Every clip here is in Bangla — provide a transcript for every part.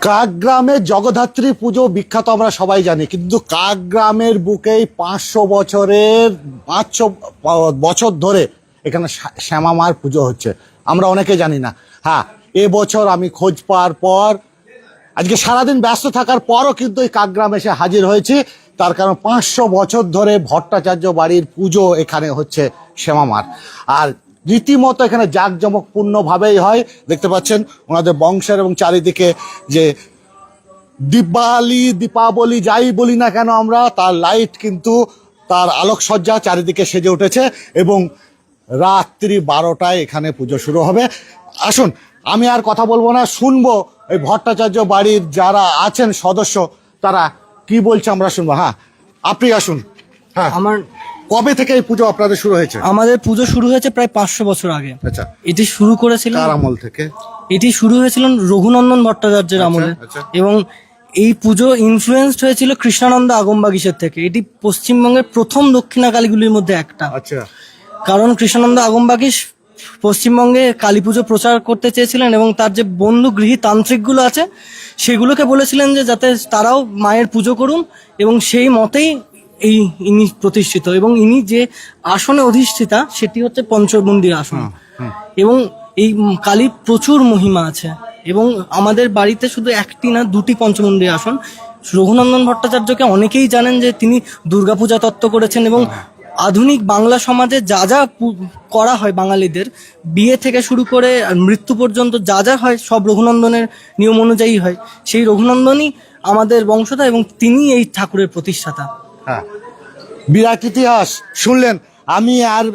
কাকগ্রামে জগদ্ধাত্রী পুজো বিখ্যাত, আমরা সবাই জানি। কিন্তু কাকগ্রামের বুকেই পাঁচশো বছরের, পাঁচশো বছর ধরে এখানে শ্যা- শ্যামা মার পুজো হচ্ছে। আমরা অনেকে জানি না। হ্যাঁ এবছর আমি খোঁজ পাওয়ার পর, আজকে সারাদিন ব্যস্ত থাকার পরও কিন্তু এই কাকগ্রাম এসে হাজির হয়েছি। তার কারণ পাঁচশো বছর ধরে ভট্টাচার্য বাড়ির পুজো এখানে হচ্ছে শ্যামামার। আর রীতিমতো এখানে জাঁকজমকপূর্ণভাবেই হয়। দেখতে পাচ্ছেন ওনাদের বংশের এবং চারিদিকে যে দীপাবলি দীপাবলি, যাই বলি না কেন আমরা, তার লাইট কিন্তু তার আলোকসজ্জা চারিদিকে সেজে উঠেছে এবং রাত্রি বারোটায় এখানে পুজো শুরু হবে। আসুন, আমি আর কথা বলব না, শুনব এই ভট্টাচার্য বাড়ির যারা আছেন সদস্য, তারা কি বলছে আমরা শুনব? হ্যাঁ আপনি আসুন। হ্যাঁ। আমার কবে থেকে এই পুজো আপনাদের শুরু হয়েছে? আমাদের পুজো শুরু হয়েছে প্রায় পাঁচশো বছর আগে। আচ্ছা। এটি শুরু করেছিলেন কার আমল থেকে? এটি শুরু হয়েছিল রঘুনন্দন ভট্টাচার্যের আমলে। আচ্ছা। এবং এই পুজো ইনফ্লুয়েন্সড হয়েছিল কৃষ্ণানন্দ আগমবাগিসের থেকে। এটি পশ্চিমবঙ্গের প্রথম দক্ষিণা কালীগুলির মধ্যে একটা। আচ্ছা। কারণ কৃষ্ণানন্দ আগমবাগিস পশ্চিমবঙ্গে কালী পুজো প্রচার করতে চেয়েছিলেন এবং তার যে বন্ধু গৃহী তান্ত্রিকগুলো আছে সেগুলোকে বলেছিলেন যে যাতে তারাও মায়ের পুজো করুন এবং সেই মতেই এই ইনি প্রতিষ্ঠিত এবং ইনি যে আসনে অধিষ্ঠিতা সেটি হচ্ছে পঞ্চমন্দির আসন। এবং এই কালীর প্রচুর মহিমা আছে এবং আমাদের বাড়িতে শুধু একটি না দুটি পঞ্চমন্দির আসন। রঘুনন্দন ভট্টাচার্যকে অনেকেই জানেন যে তিনি দুর্গাপূজা তত্ত্ব করেছেন এবং আধুনিক বাংলা সমাজে যা যা করা হয় বাঙালিদের বিয়ে থেকে শুরু করে মৃত্যু পর্যন্ত যা যা হয় সব রঘুনন্দনের নিয়ম অনুযায়ী হয়। সেই রঘুনন্দনই আমাদের বংশধর এবং তিনি এই ঠাকুরের প্রতিষ্ঠাতা। হ্যাঁ। বিরাট ইতিহাস শুনলেন? আমি আর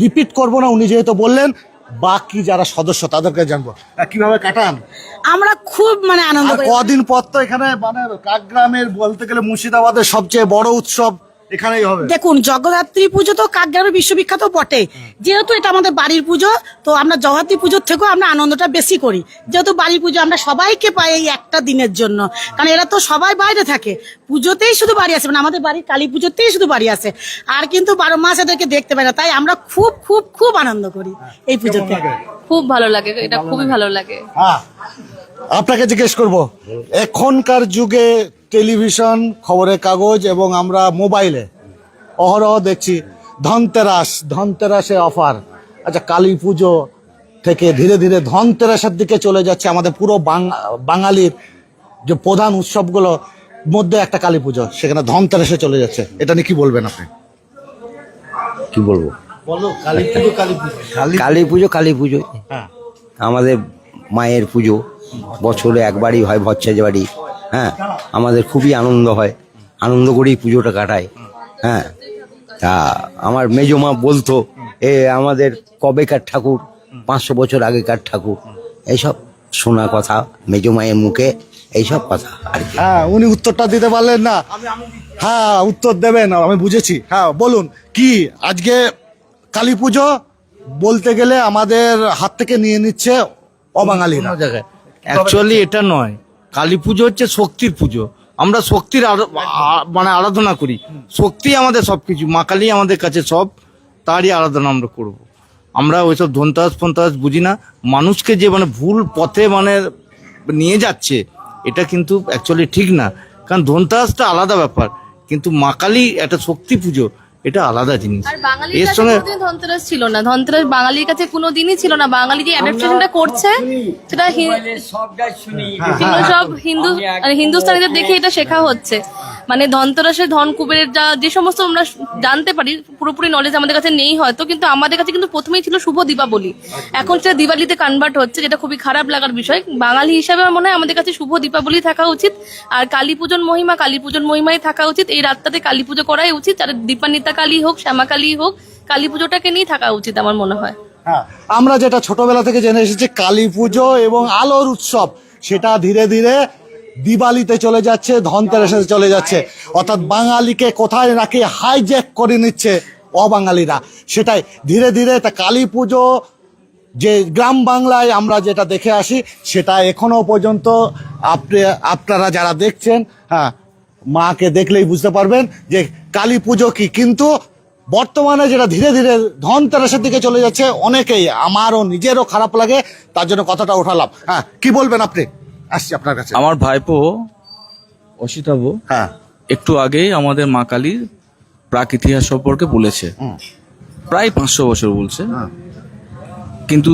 রিপিট করব না উনি যেহেতু বললেন বাকি যারা সদস্য তাদেরকে জানব। কীভাবে কাটান? আমরা খুব মানে আনন্দ কদিন পর তো এখানে মানে কাকগ্রামের বলতে গেলে মুর্শিদাবাদের সবচেয়ে বড় উৎসব। এখানেই হবে। দেখুন জগদ্ধাত্রী পুজো তো কাকগ্রামের বিশ্ববিখ্যাত বটে। যেহেতু এটা আমাদের বাড়ির পুজো তো আমরা জগদ্ধাত্রী পুজোর থেকেও আমরা আনন্দটা বেশি করি। যেহেতু বাড়ির পুজো আমরা সবাইকে পাই এই একটা দিনের জন্য। কারণ এরা তো সবাই বাইরে থাকে। পুজোতেই শুধু বাড়ি আসে মানে আমাদের বাড়ির কালী পুজোতেই শুধু বাড়ি আসে। আর কিন্তু বারো মাস এদেরকে দেখতে পাই না তাই আমরা খুব খুব খুব আনন্দ করি এই পুজোতে। খুব ভালো লাগে এটা খুবই ভালো লাগে। হ্যাঁ। আপনাকে জিজ্ঞেস করব এখনকার যুগে টেলিভিশন খবরের কাগজ এবং আমরা মোবাইলে অহরহ দেখছি ধনতেরাস ধনতেরাসে অফার। আচ্ছা কালী পুজো থেকে ধীরে ধীরে ধনতেরাসের দিকে চলে যাচ্ছে আমাদের পুরো বাঙালির যে প্রধান উৎসবগুলো মধ্যে একটা কালী পুজো সেখানে ধনতেরাসে চলে যাচ্ছে। এটা নিয়ে কি বলবেন আপনি? কি বলব? কালী পুজো কালী পুজো। কালী পুজো হ্যাঁ। আমাদের মায়ের পুজো বছরে একবারই হয় ভচ্ছাজ বাড়ি। হ্যাঁ আমাদের খুবই আনন্দ হয়। আনন্দ করেই পুজোটা কাটায় হ্যাঁ তা আমার মেজমা বলতো এ আমাদের কবেকার ঠাকুর? পাঁচশো বছর আগেকার ঠাকুর। এইসব শোনা কথা মেজো মায়ের মুখে এইসব কথা আর কি। হ্যাঁ উনি উত্তরটা দিতে পারলেন না। হ্যাঁ উত্তর দেবেন আমি বুঝেছি। হ্যাঁ বলুন কি আজকে কালী পুজো বলতে গেলে আমাদের হাত থেকে নিয়ে নিচ্ছে অবাঙালিরা। অ্যাকচুয়ালি এটা নয়। কালী পুজো হচ্ছে শক্তির পুজো। আমরা শক্তির মানে আরাধনা করি। শক্তি আমাদের সব কিছু মা কালী আমাদের কাছে সব, তারই আরাধনা আমরা করব। আমরা ওইসব ধনতাস ফন্তাস বুঝি না। মানুষকে যে মানে ভুল পথে মানে নিয়ে যাচ্ছে, এটা কিন্তু অ্যাকচুয়ালি ঠিক না। কারণ ধনতাসটা আলাদা ব্যাপার। কিন্তু মা কালী একটা শক্তি পুজো। এটা আলাদা জিনিস। আর বাঙালির এর কাছে সঙ্গে কোনোদিন ধনতেরাস ছিল না। ধনতেরাস বাঙালির কাছে কোনোদিনই ছিল না। বাঙালি যে অ্যাডাপ্টেশনটা করছে সেটা হি- সেগুলো সব হিন্দু মানে হিন্দুস্তানিদের দেখে এটা শেখা হচ্ছে। মানে ধনতেরাসে ধন কুবেরের যা যে সমস্ত আমরা জানতে পারি পুরোপুরি নলেজ আমাদের কাছে নেই হয়তো কিন্তু আমাদের কাছে কিন্তু প্রথমেই ছিল শুভ দীপাবলি। এখন সেটা দিওয়ালিতে কনভার্ট হচ্ছে যেটা খুবই খারাপ লাগার বিষয়। বাঙালি হিসাবে আমার মনে হয় আমাদের কাছে শুভ দীপাবলি থাকা উচিত। আর কালী পুজোর মহিমা কালী পুজোর মহিমাই থাকা উচিত। এই রাতটাতে কালী পুজো করাই উচিত আর দীপান্বিতা কালী হোক শ্যামা কালী হোক, কালী পুজোটাকে নিয়ে থাকা উচিত আমার মনে হয়। হ্যাঁ আমরা যেটা ছোটবেলা থেকে জেনে এসেছি কালী পুজো এবং আলোর উৎসব, সেটা ধীরে ধীরে দিওয়ালিতে চলে যাচ্ছে, ধনতেরাসে চলে যাচ্ছে। অর্থাৎ বাঙালিকে কোথায় নাকি হাইজ্যাক করে নিচ্ছে অবাঙালিরা। সেটাই ধীরে ধীরে তা কালী পুজো, যে গ্রাম বাংলায় আমরা যেটা দেখে আসি, সেটা এখনও পর্যন্ত আপনি আপনারা যারা দেখছেন হ্যাঁ মাকে দেখলেই বুঝতে পারবেন যে কালী পুজো কি কিন্তু বর্তমানে যেটা ধীরে ধীরে ধনতেরাসের দিকে চলে যাচ্ছে অনেকেই আমারও নিজেরও খারাপ লাগে তার জন্য কথাটা উঠালাম হ্যাঁ কি বলবেন আপনি আসছি আপনার কাছে আমার ভাইপো অসিতাবো হ্যাঁ একটু আগেই আমাদের মা কালীর প্রাক ইতিহাস সম্পর্কে বলেছে। প্রায় পাঁচশো বছর বলছে হ্যাঁ। কিন্তু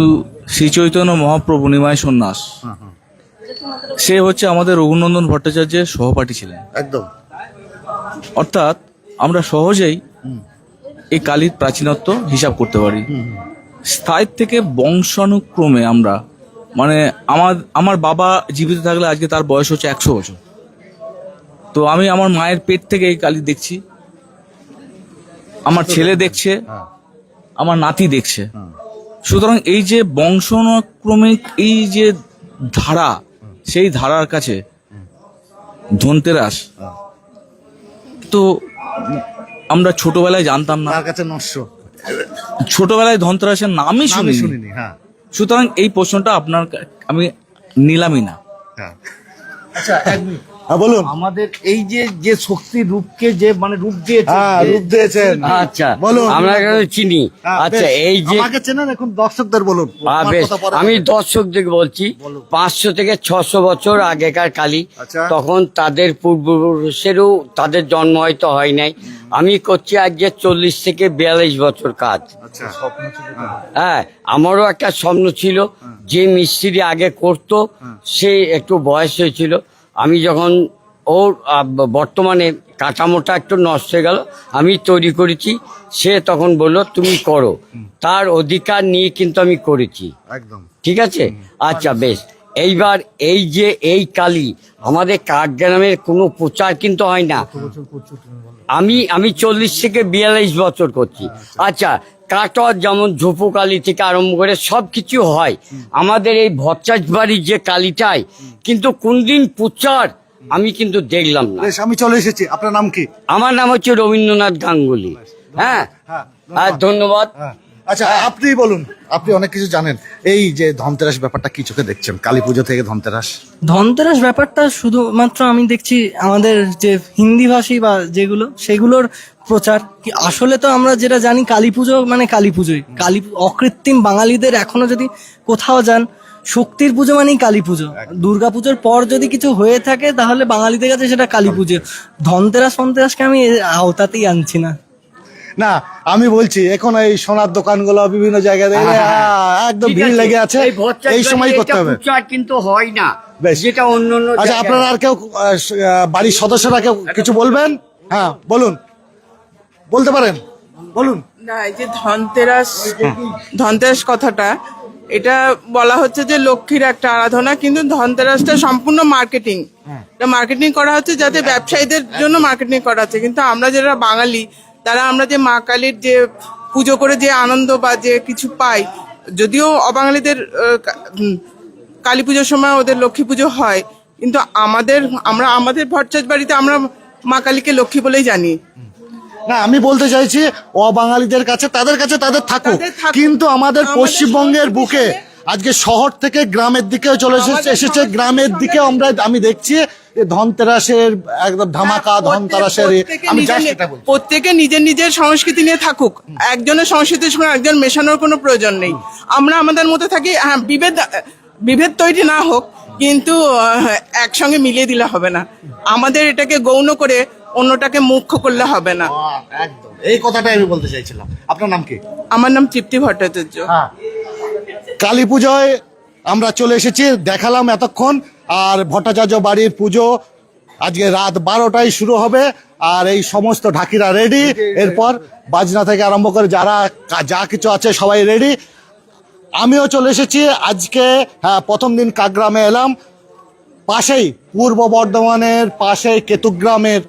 শ্রী চৈতন্য মহাপ্রভু নিমায় সন্ন্যাস। সে হচ্ছে আমাদের রঘুনন্দন ভট্টাচার্যের সহপাঠী ছিলেন। একদম। অর্থাৎ আমরা সহজেই এই কালীর প্রাচীনত্ব হিসাব করতে পারি। স্থায়ী থেকে বংশানুক্রমে আমরা মানে আমার আমার বাবা জীবিত থাকলে আজকে তার বয়স হচ্ছে একশো বছর। তো আমি আমার মায়ের পেট থেকে এই কালী দেখছি। আমার ছেলে দেখছে। আমার নাতি দেখছে। সুতরাং এই যে বংশানুক্রমিক এই যে ধারা সেই ধারার কাছে ধনতেরাস। তো আমরা ছোটবেলায় জানতাম না। তার কাছে নস্য ছোটবেলায় ধনতেরাসের নামই শুনি শুনিনি। হ্যাঁ। সুতরাং এই প্রশ্নটা আপনার আমি নিলামই না। হ্যাঁ। আচ্ছা এক মিনিট। বলুন। আমাদের এই যে যে শক্তির রূপকে যে মানে রূপ দিয়েছে হ্যাঁ রূপ দিয়েছেন। আচ্ছা বলুন। আমরা চিনি। হ্যাঁ, আচ্ছা এই যে আমাকে চেনেন এখন দর্শকদের বলুন। আমি। দর্শকদের বলছি পাঁচশো থেকে ছশো বছর আগেকার কালী আচ্ছা। তখন তাদের পূর্বপুরুষেরও তাদের জন্ম হয়তো হয় নাই। আমি করছি আজকে চল্লিশ থেকে বিয়াল্লিশ বছর কাজ। আচ্ছা। হ্যাঁ আমারও একটা স্বপ্ন ছিল যে মিস্ত্রি আগে করতো সে একটু বয়স হয়েছিল। আমি যখন ওর বর্তমানে কাঠামোটা একটু নষ্ট হয়ে গেল আমি তৈরি করেছি সে তখন বলল তুমি করো। তার অধিকার নিয়ে কিন্তু আমি করেছি। একদম। ঠিক আছে? আচ্ছা বেশ। এইবার এই যে এই কালী আমাদের কাঠগ্রামের কোনো প্রচার কিন্তু হয় না। আমি আমি চল্লিশ থেকে বিয়াল্লিশ বছর করছি। আচ্ছা কাটর যেমন ঝোপু কালী থেকে আরম্ভ করে সব কিছু হয়। আমাদের এই ভট্টাচ বাড়ির যে কালীটাই কিন্তু কোনদিন প্রচার আমি কিন্তু দেখলাম না। আমি চলে এসেছি। আপনার নাম কি? আমার নাম হচ্ছে রবীন্দ্রনাথ গাঙ্গুলি। হ্যাঁ? হ্যাঁ আর ধন্যবাদ। হ্যাঁ। আচ্ছা আপনি বলুন আপনি অনেক কিছু জানেন। এই যে ধনতেরাস ব্যাপারটা কি চোখে দেখছেন? কালী পুজো থেকে ধনতেরাস? ধনতেরাস ব্যাপারটা শুধুমাত্র আমি দেখছি আমাদের যে হিন্দি ভাষী বা যেগুলো সেগুলোর প্রচার? কি আসলে তো আমরা যেটা জানি কালী পুজো মানে কালী পুজোই। কালী অকৃত্রিম বাঙালিদের এখনও যদি কোথাও যান শক্তির পুজো মানেই কালী পুজো। দুর্গা পুজোর পর যদি কিছু হয়ে থাকে তাহলে বাঙালিদের কাছে সেটা কালী পুজো। ধনতেরাস ফনতেরাসকে আমি আওতাতেই আনছি না। না আমি বলছি এখন এই সোনার দোকানগুলো বিভিন্ন জায়গায় দেখলে, একদম ভিড় লেগে আছে। এই সময় করতে হবে। কিন্তু হয় না। যেটা অন্য অন্য আচ্ছা আপনারা আর কেউ বাড়ির সদস্যরা কেউ কিছু বলবেন? হ্যাঁ বলুন। বলতে পারেন। বলুন। না, এই যে ধনতেরাস ধনতেরাস কথাটা, এটা বলা হচ্ছে যে লক্ষ্মীর একটা আরাধনা, কিন্তু ধনতেরাসটা সম্পূর্ণ মার্কেটিং এটা মার্কেটিং করা হচ্ছে যাতে ব্যবসায়ীদের জন্য মার্কেটিং করা হচ্ছে। কিন্তু আমরা যারা বাঙালি, তারা আমরা যে মা কালীর যে পুজো করে যে আনন্দ বা যে কিছু পাই, যদিও অবাঙালিদের কালী পুজোর সময় ওদের লক্ষ্মী পুজো হয়, কিন্তু আমাদের, আমরা, আমাদের ভট্টাচ বাড়িতে আমরা মা কালীকে লক্ষ্মী বলেই জানি। না আমি বলতে চাইছি অবাঙালিদের কাছে তাদের কাছে তাদের থাকুক। কিন্তু আমাদের পশ্চিমবঙ্গের বুকে আজকে শহর থেকে গ্রামের দিকেও চলে এসেছে এসেছে গ্রামের দিকে আমরা আমি দেখছি যে ধনতেরাসের একদম ধামাকা হ্যাঁ, ধনতেরাসের আমি প্রত্যেকে নিজের নিজের সংস্কৃতি নিয়ে থাকুক। একজনের সংস্কৃতির সঙ্গে একজন মেশানোর কোনো প্রয়োজন নেই। আমরা আমাদের মতো থাকি হ্যাঁ বিভেদ বিভেদ তৈরি না হোক কিন্তু একসঙ্গে মিলিয়ে দিলে হবে না। আমাদের এটাকে গৌণ করে অন্যটাকে মুখ্য করলে হবে না। একদম। এই কথাটাই আমি বলতে চাইছিলাম। আপনার নাম কি? আমার নাম তৃপ্তি ভট্টাচার্য। কালী পুজোয় আমরা চলে এসেছি দেখালাম এতক্ষণ। আর ভট্টাচার্য বাড়ির পুজো আজকে রাত বারোটায় শুরু হবে। আর এই সমস্ত ঢাকিরা রেডি এরপর বাজনা থেকে আরম্ভ করে যারা যা কিছু আছে সবাই রেডি আমিও চলে এসেছি। আজকে হ্যাঁ প্রথম দিন কাগ্রামে এলাম। পাশেই পূর্ব বর্ধমানের পাশেই কেতুগ্রামের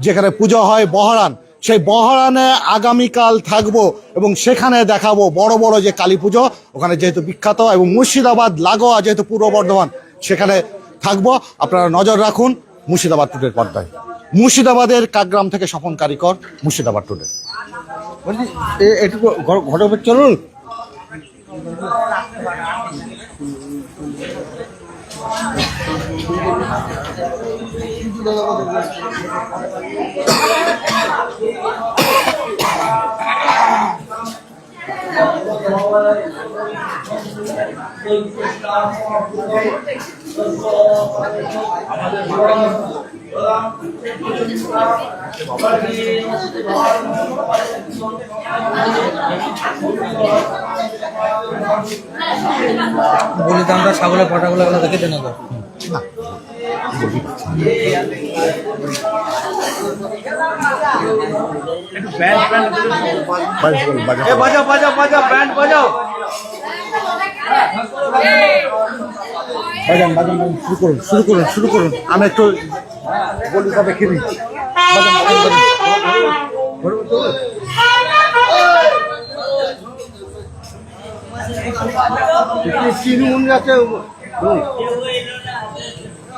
যেখানে পুজো হয় বহরান, সেই বহরানে আগামীকাল থাকব এবং সেখানে দেখাবো বড় বড় যে কালী পুজো, ওখানে যেহেতু বিখ্যাত এবং মুর্শিদাবাদ, লাগোয়া যেহেতু পূর্ব বর্ধমান, সেখানে থাকব। আপনারা নজর রাখুন মুর্শিদাবাদ টুডের পর্দায়। মুর্শিদাবাদের কাকগ্রাম থেকে স্বপন কারিকর, মুর্শিদাবাদ টুডে। বলছি, এ- একটু ঘ- ঘরে চলুন। বলি তো আমরা ছাগলের পটাগুলো দেখে দেন বাজাও বাজাও বাজাও ব্যান্ড বাজাও বাজান বাজান বাজান, শুরু করুন শুরু করুন শুরু করুন আমি একটু বলি তবে। চিনি মুনি আছে।